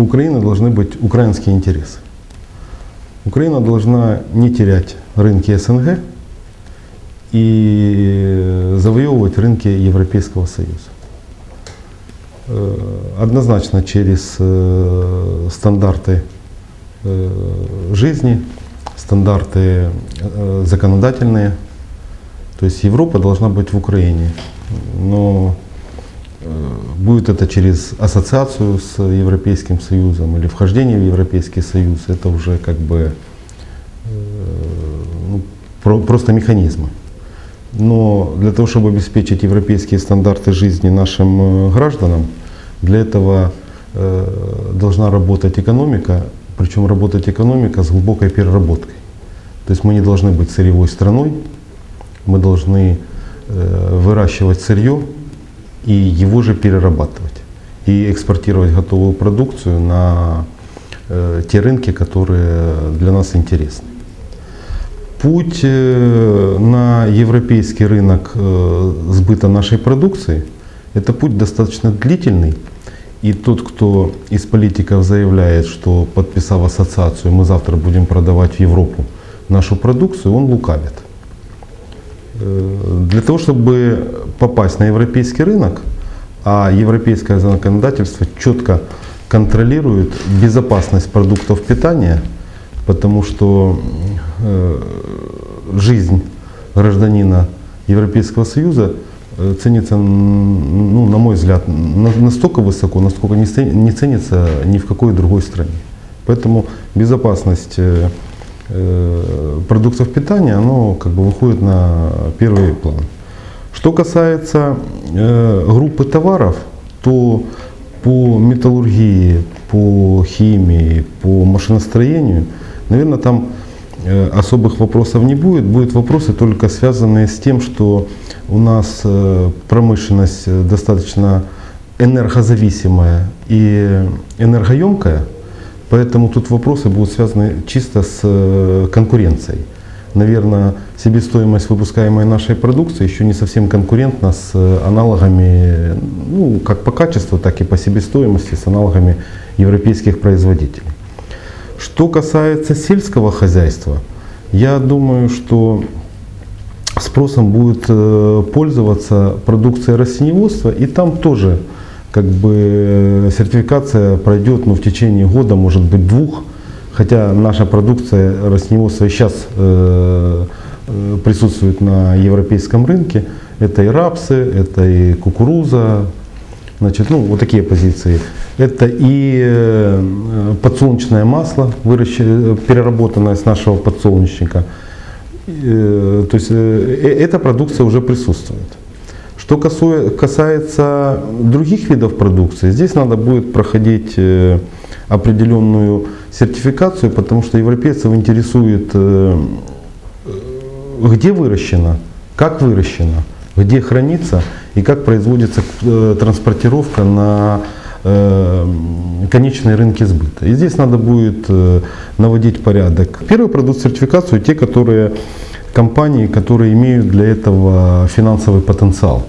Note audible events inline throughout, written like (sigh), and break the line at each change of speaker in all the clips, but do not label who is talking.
у Украины должны быть украинские интересы. Украина должна не терять рынки СНГ и завоевывать рынки Европейского Союза. Э, Однозначно через э, стандарты э, жизни, стандарты законодательные. То есть Европа должна быть в Украине. Но будет это через ассоциацию с Европейским Союзом или вхождение в Европейский Союз, это уже как бы э, ну, про- просто механизмы. Но для того, чтобы обеспечить европейские стандарты жизни нашим э, гражданам, для этого э, должна работать экономика, причем работать экономика с глубокой переработкой. То есть мы не должны быть сырьевой страной, мы должны выращивать сырье и его же перерабатывать. И экспортировать готовую продукцию на те рынки, которые для нас интересны. Путь на европейский рынок сбыта нашей продукции – это путь достаточно длительный. И тот, кто из политиков заявляет, что подписав ассоциацию, мы завтра будем продавать в Европу нашу продукцию, он лукавит. Э, Для того, чтобы попасть на европейский рынок, а европейское законодательство четко контролирует безопасность продуктов питания, потому что э, жизнь гражданина Европейского Союза э, ценится, ну, на мой взгляд, на- настолько высоко, насколько не цен- не ценится ни в какой другой стране. Поэтому безопасность продуктов питания, оно как бы выходит на первый план. Что касается э, группы товаров, то по металлургии, по химии, по машиностроению, наверное, там э, особых вопросов не будет. Будут вопросы только связанные с тем, что у нас э, промышленность э, достаточно энергозависимая и энергоемкая, поэтому тут вопросы будут связаны чисто с э, конкуренцией. Наверное, себестоимость выпускаемой нашей продукции еще не совсем конкурентна с э, аналогами, ну, как по качеству, так и по себестоимости, с аналогами европейских производителей. Что касается сельского хозяйства, я думаю, что спросом будет э, пользоваться продукция растениеводства, и там тоже как бы э, сертификация пройдет ну, в течение года, может быть двух, хотя наша продукция растениеводства и сейчас э, э, присутствует на европейском рынке. Это и рапсы, это и кукуруза, Значит, ну, вот такие позиции. Это и э, подсолнечное масло, выращенное, переработанное с нашего подсолнечника. То есть эта продукция уже присутствует. Что касается других видов продукции, здесь надо будет проходить э, определенную сертификацию, потому что европейцев интересует, э, где выращено, как выращено, где хранится и как производится э, транспортировка на э, конечные рынки сбыта. И здесь надо будет э, наводить порядок. Первый пройдут сертификацию те, которые компании, которые имеют для этого финансовый потенциал.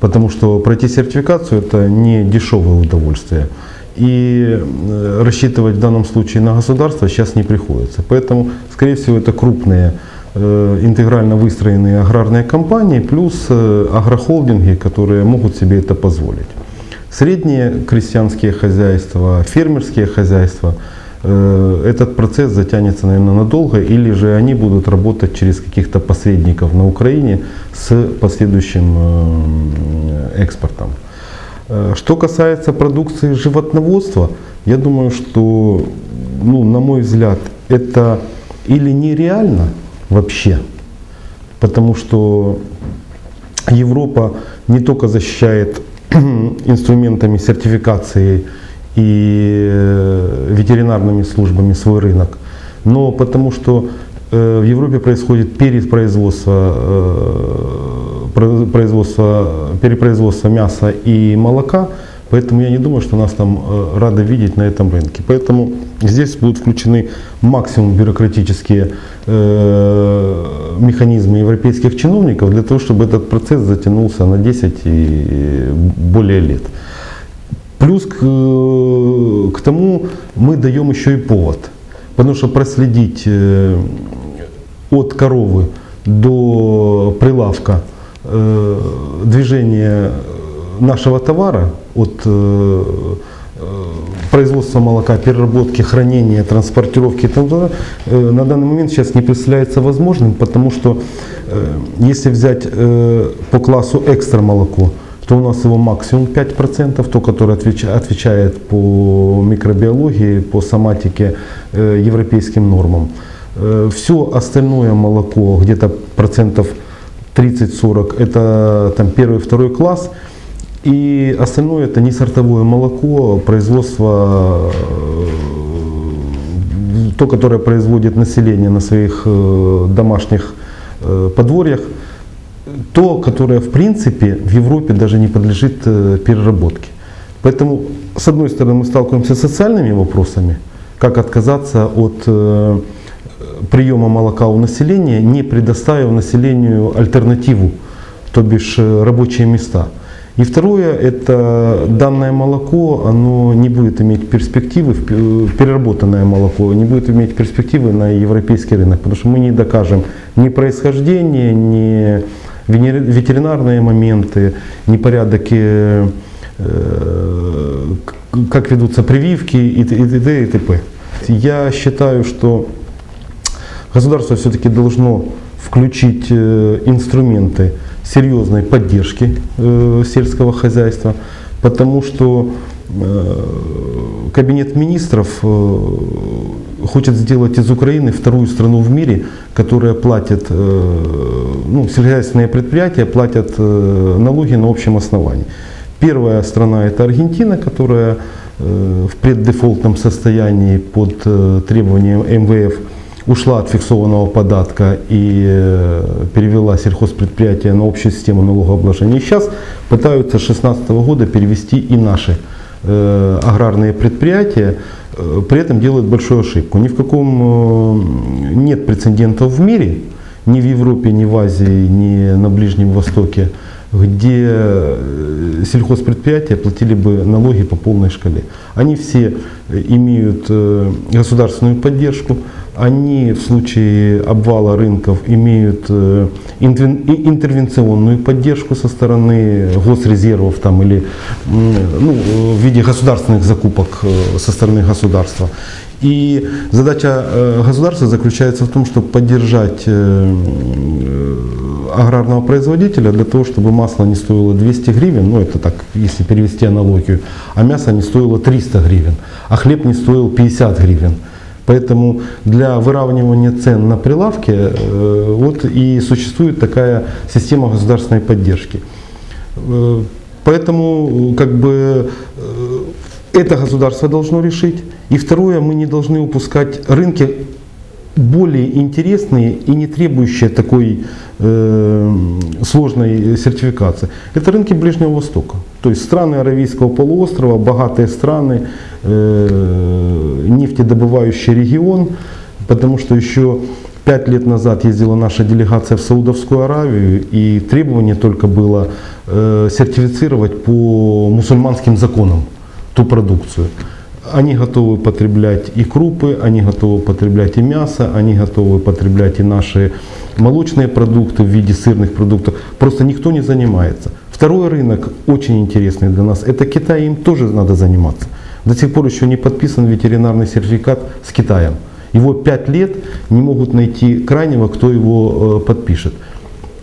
Потому что пройти сертификацию это не дешевое удовольствие. И э, рассчитывать в данном случае на государство сейчас не приходится. Поэтому, скорее всего, это крупные э, интегрально выстроенные аграрные компании, плюс э, агрохолдинги, которые могут себе это позволить. Средние крестьянские хозяйства, фермерские хозяйства, этот процесс затянется, наверное, надолго, или же они будут работать через каких-то посредников на Украине с последующим э, экспортом. Э, Что касается продукции животноводства, я думаю, что, ну, на мой взгляд, это или нереально вообще, потому что Европа не только защищает (clears throat) инструментами сертификации и э, ветеринарными службами свой рынок, но потому что э, в Европе происходит перепроизводство, э, про- производство, перепроизводство мяса и молока, поэтому я не думаю, что нас там рады видеть на этом рынке. Поэтому здесь будут включены максимум бюрократические механизмы европейских чиновников для того, чтобы этот процесс затянулся на 10 и более лет. Плюс к, э, к тому мы даем еще и повод. Потому что проследить э, от коровы до прилавка э, движение нашего товара, от производства молока, переработки, хранения, транспортировки и на данный момент сейчас не представляется возможным, потому что если взять по классу экстра молоко, то у нас его максимум 5%, то, отвеча- отвечает по микробиологии, по соматике э, европейским нормам. Все остальное молоко, где-то процентов 30-40, это там первый, второй класс. И остальное это не сортовое молоко, производство, э, то, которое производит население на своих э, домашних э, подворьях, то, которое в принципе в Европе даже не подлежит э, переработке. Поэтому, с одной стороны, мы сталкиваемся с социальными вопросами, как отказаться от э, приема молока у населения, не предоставив населению альтернативу, то бишь э, рабочие места. И второе, это данное молоко, оно не будет иметь перспективы, переработанное молоко, не будет иметь перспективы на европейский рынок, потому что мы не докажем ни происхождение, ни ветеринарные моменты, ни порядок, э, как ведутся прививки и т.д. и т.п. Я считаю, что государство все-таки должно включить э, инструменты серьезной поддержки э, сельского хозяйства, потому что Кабинет министров э, хочет сделать из Украины вторую страну в мире, которая платит, э, ну, сельскохозяйственные предприятия платят э, налоги на общем основании. Первая страна это Аргентина, которая э, в преддефолтном состоянии под э, требованием МВФ ушла от фиксованного податка и э, перевела сельхозпредприятия на общую систему налогообложения. И сейчас пытаются с 2016 года перевести и наши э, аграрные предприятия, э, при этом делают большую ошибку. Ни в каком э, нет прецедентов в мире, ни в Европе, ни в Азии, ни на Ближнем Востоке, где э, сельхозпредприятия платили бы налоги по полной шкале. Они все э, имеют э, государственную поддержку, они в случае обвала рынков имеют интервенционную поддержку со стороны госрезервов там, или ну, в виде государственных закупок со стороны государства. И задача государства заключается в том, чтобы поддержать аграрного производителя для того, чтобы масло не стоило 200 гривен, ну это так, если перевести аналогию, а мясо не стоило 300 гривен, а хлеб не стоил 50 гривен. Поэтому для выравнивания цен на прилавке э, вот и существует такая система государственной поддержки. Э, Поэтому как бы э, это государство должно решить. И второе, мы не должны упускать рынки более интересные и не требующие такой э, сложной сертификации. Это рынки Ближнего Востока. То есть страны Аравийского полуострова, богатые страны, э, нефтедобывающий регион, потому что еще пять лет назад ездила наша делегация в Саудовскую Аравию, и требование только было э, сертифицировать по мусульманским законам ту продукцию. Они готовы потреблять и крупы, они готовы потреблять и мясо, они готовы потреблять и наши молочные продукты в виде сырных продуктов. Просто никто не занимается. Второй рынок очень интересный для нас. Это Китай, им тоже надо заниматься. До сих пор еще не подписан ветеринарный сертификат с Китаем. Его пять лет не могут найти крайнего, кто его э, подпишет.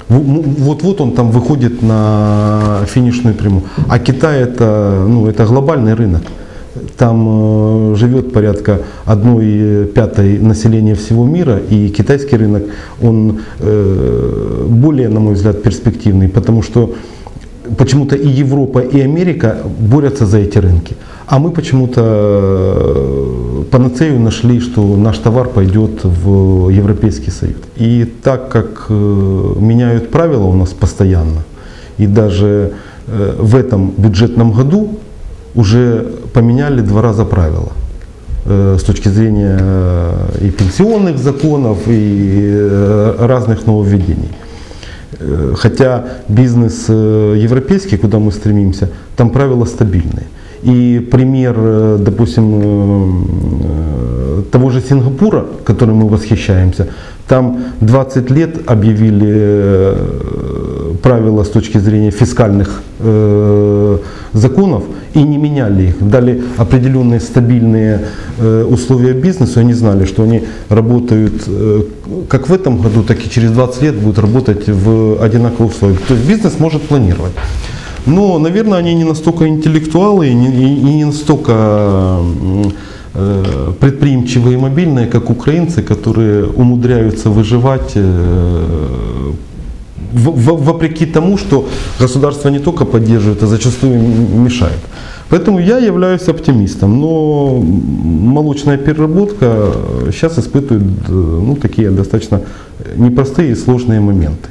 Вот-вот он там выходит на финишную прямую. А Китай это, ну, это глобальный рынок. Там э, живет порядка одной пятой населения всего мира, и китайский рынок, он э, более, на мой взгляд, перспективный, потому что почему-то и Европа, и Америка борются за эти рынки. А мы почему-то э, панацею нашли, что наш товар пойдет в Европейский Союз. И так как э, меняют правила у нас постоянно, и даже э, в этом бюджетном году уже поменяли два раза правила э, с точки зрения э, и пенсионных законов, и э, разных нововведений. Хотя бизнес европейский, куда мы стремимся, там правила стабильные. И пример, допустим, того же Сингапура, которым мы восхищаемся, там 20 лет объявили правила с точки зрения фискальных э, законов и не меняли их. Дали определенные стабильные э, условия бизнесу. Они знали, что они работают э, как в этом году, так и через 20 лет будут работать в одинаковых условиях. То есть бизнес может планировать. Но, наверное, они не настолько интеллектуалы и не, и не настолько э, предприимчивые и мобильные, как украинцы, которые умудряются выживать э, вопреки тому, что государство не только поддерживает, а зачастую мешает. Поэтому я являюсь оптимистом, но молочная переработка сейчас испытывает ну, такие достаточно непростые и сложные моменты.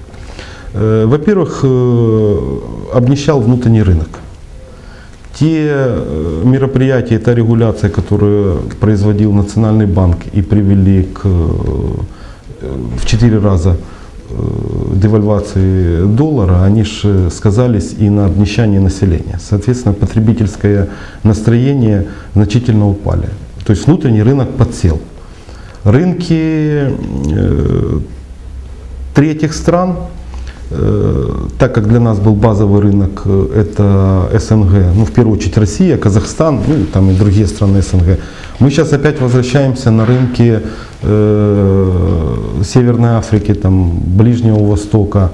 Э, во-первых, э, обнищал внутренний рынок. Те э, мероприятия, та регуляция, которую производил Национальный банк и привели к, в четыре раза девальвации доллара, они же сказались и на обнищании населения. Соответственно, потребительское настроение значительно упали. То есть внутренний рынок подсел. Рынки третьих стран Э, так как для нас был базовый рынок, э, это СНГ, ну в первую очередь Россия, Казахстан, ну там и другие страны СНГ, мы сейчас опять возвращаемся на рынки э, Северной Африки, там, Ближнего Востока,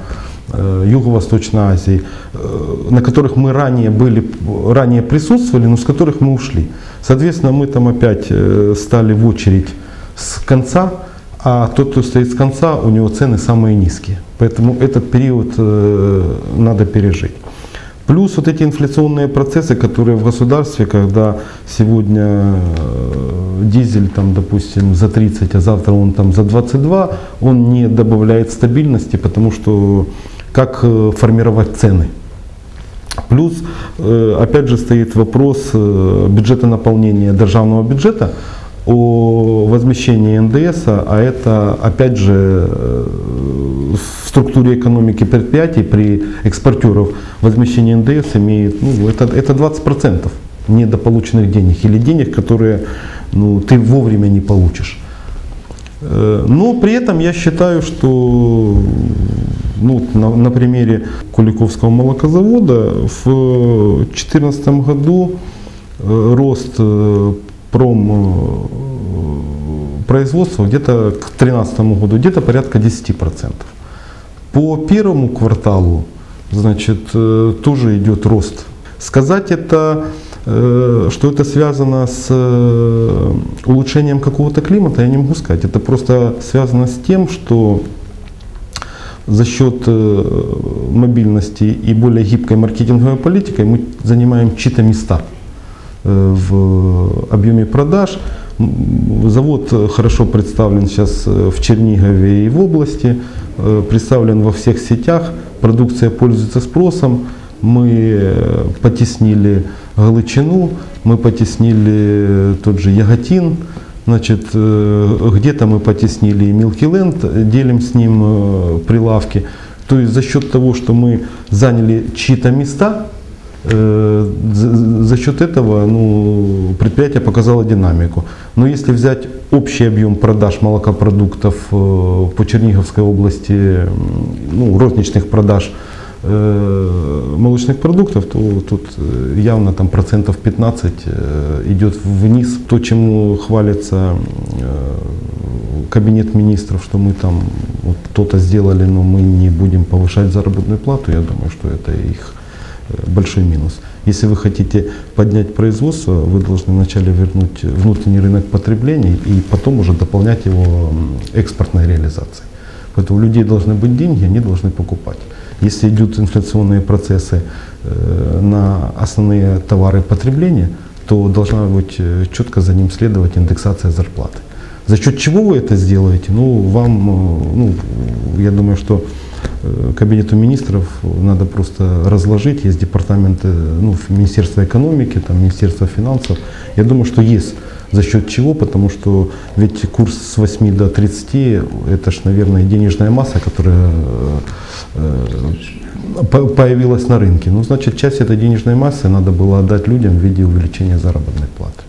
э, Юго-Восточной Азии, э, на которых мы ранее были, ранее присутствовали, но с которых мы ушли. Соответственно, мы там опять э, стали в очередь с конца, а тот, кто стоит с конца, у него цены самые низкие. Поэтому этот период э, надо пережить. Плюс вот эти инфляционные процессы, которые в государстве, когда сегодня э, дизель, там, допустим, за 30, а завтра он там за 22, он не добавляет стабильности, потому что как э, формировать цены. Плюс, опять же, стоит вопрос бюджета наполнения державного бюджета, о возмещении НДС, а это опять же э, в структуре экономики предприятий при экспортеров возмещение НДС имеет, ну, это, это 20% недополученных денег или денег, которые ну, ты вовремя не получишь. Э, но при этом я считаю, что ну, на, на примере Куликовского молокозавода в 2014 году э, рост пром э, производства где-то к 2013 году где-то порядка 10%. По первому кварталу значит, э, тоже идет рост. Сказать это, э, что это связано с улучшением какого-то климата, я не могу сказать. Это просто связано с тем, что за счет мобильности и более гибкой маркетинговой политикой мы занимаем чьи-то места. Э, в объеме продаж. Завод хорошо представлен сейчас э, в Чернигове и в области, э, представлен во всех сетях, продукция пользуется спросом. Мы потеснили Галичину, мы потеснили тот же Яготин, Значит, где-то мы потеснили Милкиленд, делим с ним прилавки. То есть за счет того, что мы заняли чьи-то места, Э, за счет этого ну, предприятие показало динамику. Но если взять общий объем продаж молокопродуктов э, по Черниговской области, ну, розничных продаж э, молочных продуктов, то тут явно там процентов 15 идет вниз. То, чему хвалится кабинет министров, что мы там вот кто-то сделали, но мы не будем повышать заработную плату, я думаю, что это их большой минус. Если вы хотите поднять производство, вы должны вначале вернуть внутренний рынок потребления и потом уже дополнять его экспортной реализацией. Поэтому у людей должны быть деньги, они должны покупать. Если идут инфляционные процессы э, на основные товары потребления, то должна быть э, четко за ним следовать индексация зарплаты. За счет чего вы это сделаете? Ну, вам, э, ну, я думаю, что кабинету министров надо просто разложить. Есть департаменты, ну, Министерство экономики, там, Министерство финансов. Я думаю, что есть за счет чего, потому что ведь курс с 8 до 30, это ж, наверное, денежная масса, которая э, по- появилась на рынке. Ну, значит, часть этой денежной массы надо было отдать людям в виде увеличения заработной платы.